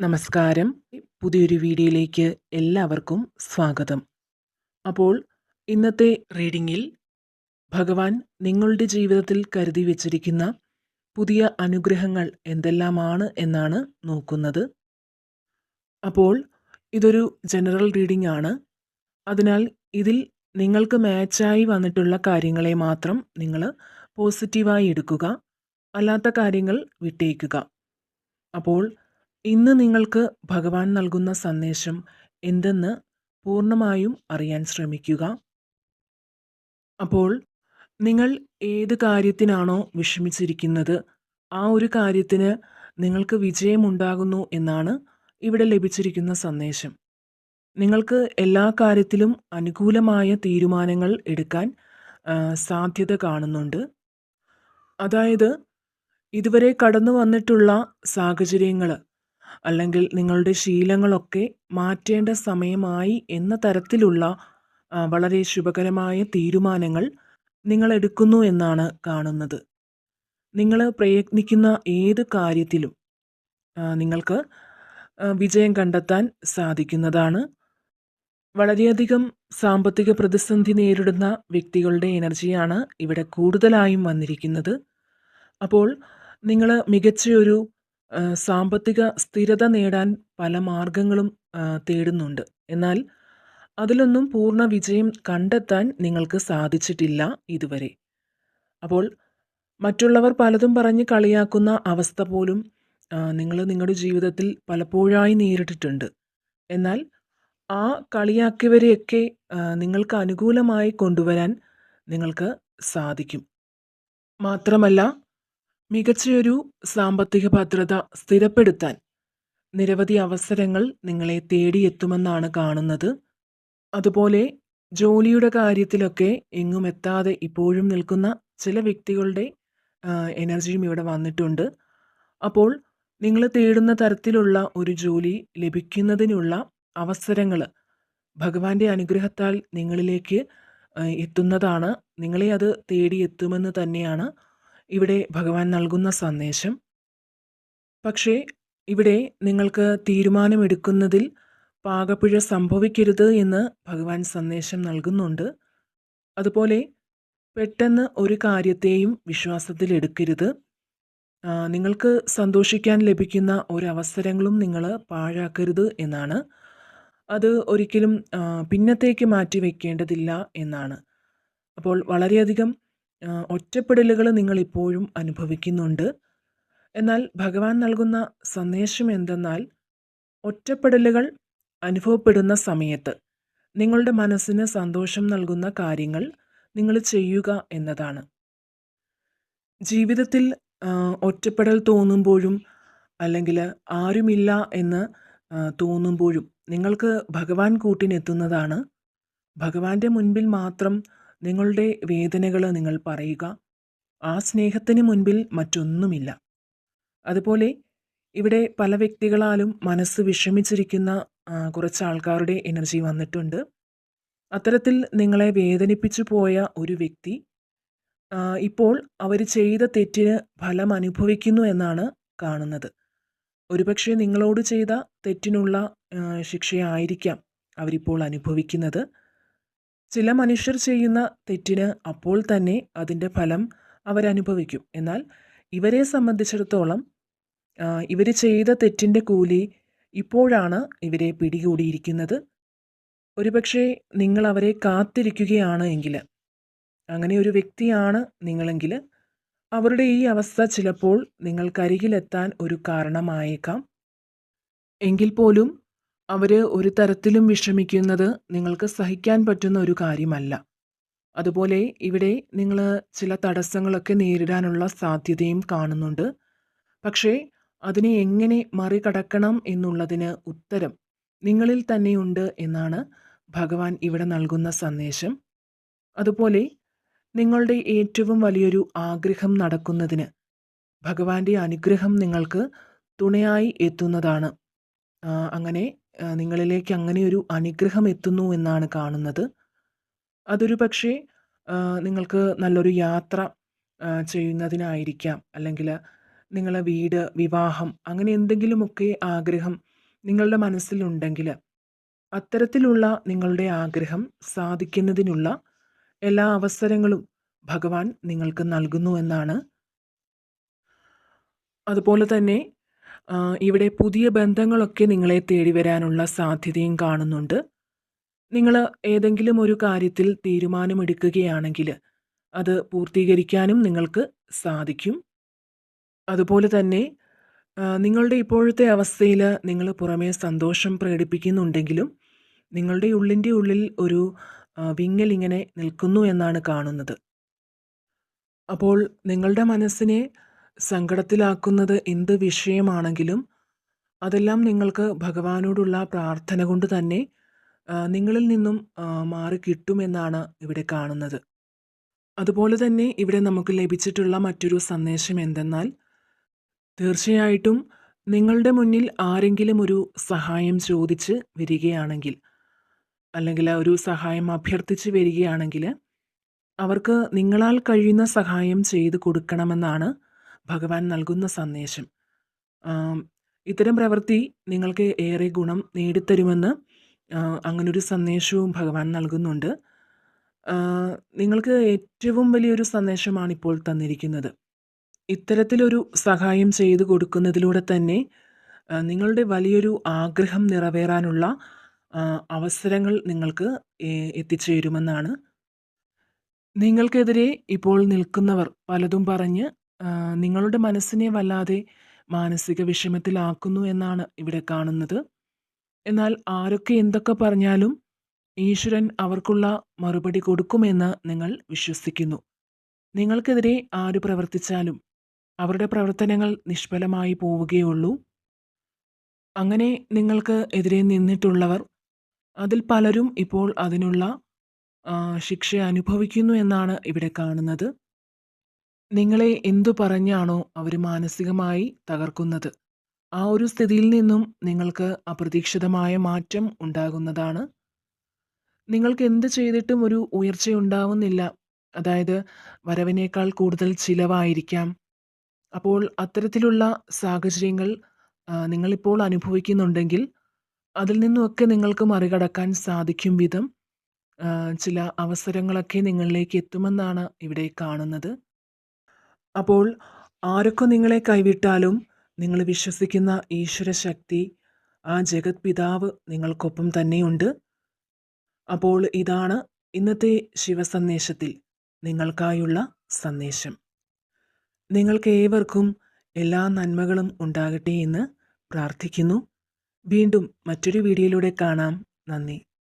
നമസ്കാരം. പുതിയൊരു വീഡിയോയിലേക്ക് എല്ലാവർക്കും സ്വാഗതം. അപ്പോൾ ഇന്നത്തെ റീഡിങ്ങിൽ ഭഗവാൻ നിങ്ങളുടെ ജീവിതത്തിൽ കരുതി വച്ചിരിക്കുന്ന പുതിയ അനുഗ്രഹങ്ങൾ എന്തെല്ലാമാണ് എന്നാണ് നോക്കുന്നത്. അപ്പോൾ ഇതൊരു ജനറൽ റീഡിംഗ് ആണ്. അതിനാൽ ഇതിൽ നിങ്ങൾക്ക് മാച്ചായി വന്നിട്ടുള്ള കാര്യങ്ങളെ മാത്രം നിങ്ങൾ പോസിറ്റീവായി എടുക്കുക. അല്ലാത്ത കാര്യങ്ങൾ വിട്ടേക്കുക. അപ്പോൾ ഇന്ന് നിങ്ങൾക്ക് ഭഗവാൻ നൽകുന്ന സന്ദേശം എന്തെന്ന് പൂർണമായും അറിയാൻ ശ്രമിക്കുക. അപ്പോൾ നിങ്ങൾ ഏത് കാര്യത്തിനാണോ വിഷമിച്ചിരിക്കുന്നത് ആ ഒരു കാര്യത്തിന് നിങ്ങൾക്ക് വിജയമുണ്ടാകുന്നു എന്നാണ് ഇവിടെ ലഭിച്ചിരിക്കുന്ന സന്ദേശം. നിങ്ങൾക്ക് എല്ലാ കാര്യത്തിലും അനുകൂലമായ തീരുമാനങ്ങൾ എടുക്കാൻ സാധ്യത കാണുന്നുണ്ട്. അതായത് ഇതുവരെ കടന്നു വന്നിട്ടുള്ള സാഹചര്യങ്ങൾ അല്ലെങ്കിൽ നിങ്ങളുടെ ശീലങ്ങളൊക്കെ മാറ്റേണ്ട സമയമായി എന്ന തരത്തിലുള്ള വളരെ ശുഭകരമായ തീരുമാനങ്ങൾ നിങ്ങൾ എടുക്കുന്നു എന്നാണ് കാണുന്നത്. നിങ്ങൾ പ്രയത്നിക്കുന്ന ഏത് കാര്യത്തിലും നിങ്ങൾക്ക് വിജയം കണ്ടെത്താൻ സാധിക്കുന്നതാണ്. വളരെയധികം സാമ്പത്തിക പ്രതിസന്ധി നേരിടുന്ന വ്യക്തികളുടെ എനർജിയാണ് ഇവിടെ കൂടുതലായും വന്നിരിക്കുന്നത്. അപ്പോൾ നിങ്ങൾ മികച്ചൊരു ആ, സാമ്പത്തിക സ്ഥിരത നേടാൻ പല മാർഗങ്ങളും തേടുന്നുണ്ട്. എന്നാൽ അതിലൊന്നും പൂർണ വിജയം കണ്ടെത്താൻ നിങ്ങൾക്ക് സാധിച്ചിട്ടില്ല ഇതുവരെ. അപ്പോൾ മറ്റുള്ളവർ പലതും പറഞ്ഞ് കളിയാക്കുന്ന അവസ്ഥ പോലും നിങ്ങൾ നിങ്ങളുടെ ജീവിതത്തിൽ പലപ്പോഴായി നേരിട്ടിട്ടുണ്ട്. എന്നാൽ ആ കളിയാക്കിയവരെയൊക്കെ നിങ്ങൾക്ക് അനുകൂലമായി കൊണ്ടുവരാൻ നിങ്ങൾക്ക് സാധിക്കും. മാത്രമല്ല മികച്ചൊരു സാമ്പത്തിക ഭദ്രത സ്ഥിരപ്പെടുത്താൻ നിരവധി അവസരങ്ങൾ നിങ്ങളെ തേടിയെത്തുമെന്നാണ് കാണുന്നത്. അതുപോലെ ജോലിയുടെ കാര്യത്തിലൊക്കെ എങ്ങും എത്താതെ ഇപ്പോഴും നിൽക്കുന്ന ചില വ്യക്തികളുടെ എനർജിയും ഇവിടെ വന്നിട്ടുണ്ട്. അപ്പോൾ നിങ്ങൾ തേടുന്ന തരത്തിലുള്ള ഒരു ജോലി ലഭിക്കുന്നതിനുള്ള അവസരങ്ങൾ ഭഗവാന്റെ അനുഗ്രഹത്താൽ നിങ്ങളിലേക്ക് എത്തുന്നതാണ്. നിങ്ങളെ അത് തേടിയെത്തുമെന്ന് തന്നെയാണ് ഇവിടെ ഭഗവാൻ നൽകുന്ന സന്ദേശം. പക്ഷേ ഇവിടെ നിങ്ങൾക്ക് തീരുമാനമെടുക്കുന്നതിൽ പാകപ്പിഴ സംഭവിക്കരുത് എന്ന് ഭഗവാൻ സന്ദേശം നൽകുന്നുണ്ട്. അതുപോലെ പെട്ടെന്ന് ഒരു കാര്യത്തെയും വിശ്വാസത്തിൽ എടുക്കരുത്. നിങ്ങൾക്ക് സന്തോഷിക്കാൻ ലഭിക്കുന്ന ഒരവസരങ്ങളും നിങ്ങൾ പാഴാക്കരുത് എന്നാണ്. അത് ഒരിക്കലും പിന്നത്തേക്ക് മാറ്റി വയ്ക്കേണ്ടതില്ല എന്നാണ്. അപ്പോൾ വളരെയധികം ഒറ്റപ്പെടലുകൾ നിങ്ങൾ ഇപ്പോഴും അനുഭവിക്കുന്നുണ്ട്. എന്നാൽ ഭഗവാൻ നൽകുന്ന സന്ദേശം എന്തെന്നാൽ ഒറ്റപ്പെടലുകൾ അനുഭവപ്പെടുന്ന സമയത്ത് നിങ്ങളുടെ മനസ്സിന് സന്തോഷം നൽകുന്ന കാര്യങ്ങൾ നിങ്ങൾ ചെയ്യുക എന്നതാണ്. ജീവിതത്തിൽ ഒറ്റപ്പെടൽ തോന്നുമ്പോഴും അല്ലെങ്കിൽ ആരുമില്ല എന്ന് തോന്നുമ്പോഴും നിങ്ങൾക്ക് ഭഗവാൻ കൂട്ടിനെത്തുന്നതാണ്. ഭഗവാന്റെ മുൻപിൽ മാത്രം നിങ്ങളുടെ വേദനകൾ നിങ്ങൾ പറയുക. ആ സ്നേഹത്തിന് മുൻപിൽ മറ്റൊന്നുമില്ല. അതുപോലെ ഇവിടെ പല വ്യക്തികളാലും മനസ്സ് വിഷമിച്ചിരിക്കുന്ന കുറച്ച് ആൾക്കാരുടെ എനർജി വന്നിട്ടുണ്ട്. അത്തരത്തിൽ നിങ്ങളെ വേദനിപ്പിച്ചു പോയ ഒരു വ്യക്തി ഇപ്പോൾ അവർ ചെയ്ത തെറ്റിന് ഫലം അനുഭവിക്കുന്നു എന്നാണ് കാണുന്നത്. ഒരുപക്ഷെ നിങ്ങളോട് ചെയ്ത തെറ്റിനുള്ള ശിക്ഷയായിരിക്കാം അവരിപ്പോൾ അനുഭവിക്കുന്നത്. ചില മനുഷ്യർ ചെയ്യുന്ന തെറ്റിന് അപ്പോൾ തന്നെ അതിന്റെ ഫലം അവരനുഭവിക്കും. എന്നാൽ ഇവരെ സംബന്ധിച്ചിടത്തോളം ഇവർ ചെയ്ത തെറ്റിന്റെ കൂലി ഇപ്പോഴാണ് ഇവരെ പിടികൂടിയിരിക്കുന്നത്. ഒരുപക്ഷെ നിങ്ങൾ അവരെ കാത്തിരിക്കുകയാണ് എങ്കിൽ അങ്ങനെ ഒരു വ്യക്തിയാണ് നിങ്ങളെങ്കിൽ അവരുടെ ഈ അവസ്ഥ ചിലപ്പോൾ നിങ്ങൾക്കരികിലെത്താൻ ഒരു കാരണമായേക്കാം. എങ്കിൽ പോലും അവർ ഒരു തരത്തിലും വിഷമിക്കുന്നത് നിങ്ങൾക്ക് സഹിക്കാൻ പറ്റുന്ന ഒരു കാര്യമല്ല. അതുപോലെ ഇവിടെ നിങ്ങൾ ചില തടസ്സങ്ങളൊക്കെ നേരിടാനുള്ള സാധ്യതയും കാണുന്നുണ്ട്. പക്ഷേ അതിനെ എങ്ങനെ മറികടക്കണം എന്നുള്ളതിന് ഉത്തരം നിങ്ങളിൽ തന്നെയുണ്ട് എന്നാണ് ഭഗവാൻ ഇവിടെ നൽകുന്ന സന്ദേശം. അതുപോലെ നിങ്ങളുടെ ഏറ്റവും വലിയൊരു ആഗ്രഹം നടക്കുന്നതിന് ഭഗവാന്റെ അനുഗ്രഹം നിങ്ങൾക്ക് തുണയായി എത്തുന്നതാണ്. അങ്ങനെ നിങ്ങളിലേക്ക് അങ്ങനെ ഒരു അനുഗ്രഹം എത്തുന്നു എന്നാണ് കാണുന്നത്. അതൊരു പക്ഷേ നിങ്ങൾക്ക് നല്ലൊരു യാത്ര ചെയ്യുന്നതിനായിരിക്കാം. അല്ലെങ്കിൽ നിങ്ങളെ വീട് വിവാഹം അങ്ങനെ എന്തെങ്കിലുമൊക്കെ ആഗ്രഹം നിങ്ങളുടെ മനസ്സിലുണ്ടെങ്കിൽ അത്തരത്തിലുള്ള നിങ്ങളുടെ ആഗ്രഹം സാധിക്കുന്നതിനുള്ള എല്ലാ അവസരങ്ങളും ഭഗവാൻ നിങ്ങൾക്ക് നൽകുന്നു എന്നാണ്. അതുപോലെ തന്നെ ഇവിടെ പുതിയ ബന്ധങ്ങളൊക്കെ നിങ്ങളെ തേടി വരാനുള്ള സാധ്യതയും കാണുന്നുണ്ട്. നിങ്ങൾ ഏതെങ്കിലും ഒരു കാര്യത്തിൽ തീരുമാനമെടുക്കുകയാണെങ്കിൽ അത് പൂർത്തീകരിക്കാനും നിങ്ങൾക്ക് സാധിക്കും. അതുപോലെ തന്നെ നിങ്ങളുടെ ഇപ്പോഴത്തെ അവസ്ഥയിൽ നിങ്ങൾ പുറമേ സന്തോഷം പ്രകടിപ്പിക്കുന്നുണ്ടെങ്കിലും നിങ്ങളുടെ ഉള്ളിന്റെ ഉള്ളിൽ ഒരു വിങ്ങൽ ഇങ്ങനെ നിൽക്കുന്നു എന്നാണ് കാണുന്നത്. അപ്പോൾ നിങ്ങളുടെ മനസ്സിനെ സങ്കടത്തിലാക്കുന്നത് എന്ത് വിഷയമാണെങ്കിലും അതെല്ലാം നിങ്ങൾക്ക് ഭഗവാനോടുള്ള പ്രാർത്ഥന കൊണ്ട് തന്നെ നിങ്ങളിൽ നിന്നും മാറി കിട്ടുമെന്നാണ് ഇവിടെ കാണുന്നത്. അതുപോലെ തന്നെ ഇവിടെ നമുക്ക് ലഭിച്ചിട്ടുള്ള മറ്റൊരു സന്ദേശം എന്തെന്നാൽ തീർച്ചയായിട്ടും നിങ്ങളുടെ മുന്നിൽ ആരെങ്കിലും ഒരു സഹായം ചോദിച്ച് വരികയാണെങ്കിൽ അല്ലെങ്കിൽ ഒരു സഹായം അഭ്യർത്ഥിച്ച് വരികയാണെങ്കിൽ അവർക്ക് നിങ്ങളാൽ കഴിയുന്ന സഹായം ചെയ്തു കൊടുക്കണമെന്നാണ് ഭഗവാൻ നൽകുന്ന സന്ദേശം. ഇത്തരം പ്രവൃത്തി നിങ്ങൾക്ക് ഏറെ ഗുണം നേടിത്തരുമെന്ന് അങ്ങനൊരു സന്ദേശവും ഭഗവാൻ നൽകുന്നുണ്ട്. നിങ്ങൾക്ക് ഏറ്റവും വലിയൊരു സന്ദേശമാണ് ഇപ്പോൾ തന്നിരിക്കുന്നത്. ഇത്തരത്തിലൊരു സഹായം ചെയ്തു കൊടുക്കുന്നതിലൂടെ തന്നെ നിങ്ങളുടെ വലിയൊരു ആഗ്രഹം നിറവേറാനുള്ള അവസരങ്ങൾ നിങ്ങൾക്ക് എത്തിച്ചേരുമെന്നാണ്. നിങ്ങൾക്കെതിരെ ഇപ്പോൾ നിൽക്കുന്നവർ പലതും പറഞ്ഞ് നിങ്ങളുടെ മനസ്സിനെ വല്ലാതെ മാനസിക വിഷമത്തിലാക്കുന്നു എന്നാണ് ഇവിടെ കാണുന്നത്. എന്നാൽ ആരൊക്കെ എന്തൊക്കെ പറഞ്ഞാലും ഈശ്വരൻ അവർക്കുള്ള മറുപടി കൊടുക്കുമെന്ന് നിങ്ങൾ വിശ്വസിക്കുന്നു. നിങ്ങൾക്കെതിരെ ആര് പ്രവർത്തിച്ചാലും അവരുടെ പ്രവർത്തനങ്ങൾ നിഷ്ഫലമായി പോവുകയുള്ളൂ. അങ്ങനെ നിങ്ങൾക്ക് എതിരെ നിന്നിട്ടുള്ളവർ അതിൽ പലരും ഇപ്പോൾ അതിനുള്ള ശിക്ഷ അനുഭവിക്കുന്നു എന്നാണ് ഇവിടെ കാണുന്നത്. നിങ്ങളെ എന്തു പറഞ്ഞാണോ അവർ മാനസികമായി തകർക്കുന്നത്. ആ ഒരു സ്ഥിതിയിൽ നിന്നും നിങ്ങൾക്ക് അപ്രതീക്ഷിതമായ മാറ്റം ഉണ്ടാകുന്നതാണ്. നിങ്ങൾക്ക് എന്ത് ചെയ്തിട്ടും ഒരു ഉയർച്ച ഉണ്ടാവുന്നില്ല. അതായത് വരവിനേക്കാൾ കൂടുതൽ ചിലവായിരിക്കാം. അപ്പോൾ അത്തരത്തിലുള്ള സാഹചര്യങ്ങൾ നിങ്ങളിപ്പോൾ അനുഭവിക്കുന്നുണ്ടെങ്കിൽ അതിൽ നിന്നുമൊക്കെ നിങ്ങൾക്ക് മറികടക്കാൻ സാധിക്കും വിധം ചില അവസരങ്ങളൊക്കെ നിങ്ങളിലേക്ക് എത്തുമെന്നാണ് ഇവിടെ കാണുന്നത്. അപ്പോൾ ആരൊക്കെ നിങ്ങളെ കൈവിട്ടാലും നിങ്ങൾ വിശ്വസിക്കുന്ന ഈശ്വര ശക്തി ആ ജഗത് പിതാവ് നിങ്ങൾക്കൊപ്പം തന്നെയുണ്ട്. അപ്പോൾ ഇതാണ് ഇന്നത്തെ ശിവസന്ദേശത്തിൽ നിങ്ങൾക്കായുള്ള സന്ദേശം. നിങ്ങൾക്ക് ഏവർക്കും എല്ലാ നന്മകളും ഉണ്ടാകട്ടെ എന്ന് പ്രാർത്ഥിക്കുന്നു. വീണ്ടും മറ്റൊരു വീഡിയോയിലൂടെ കാണാം. നന്ദി.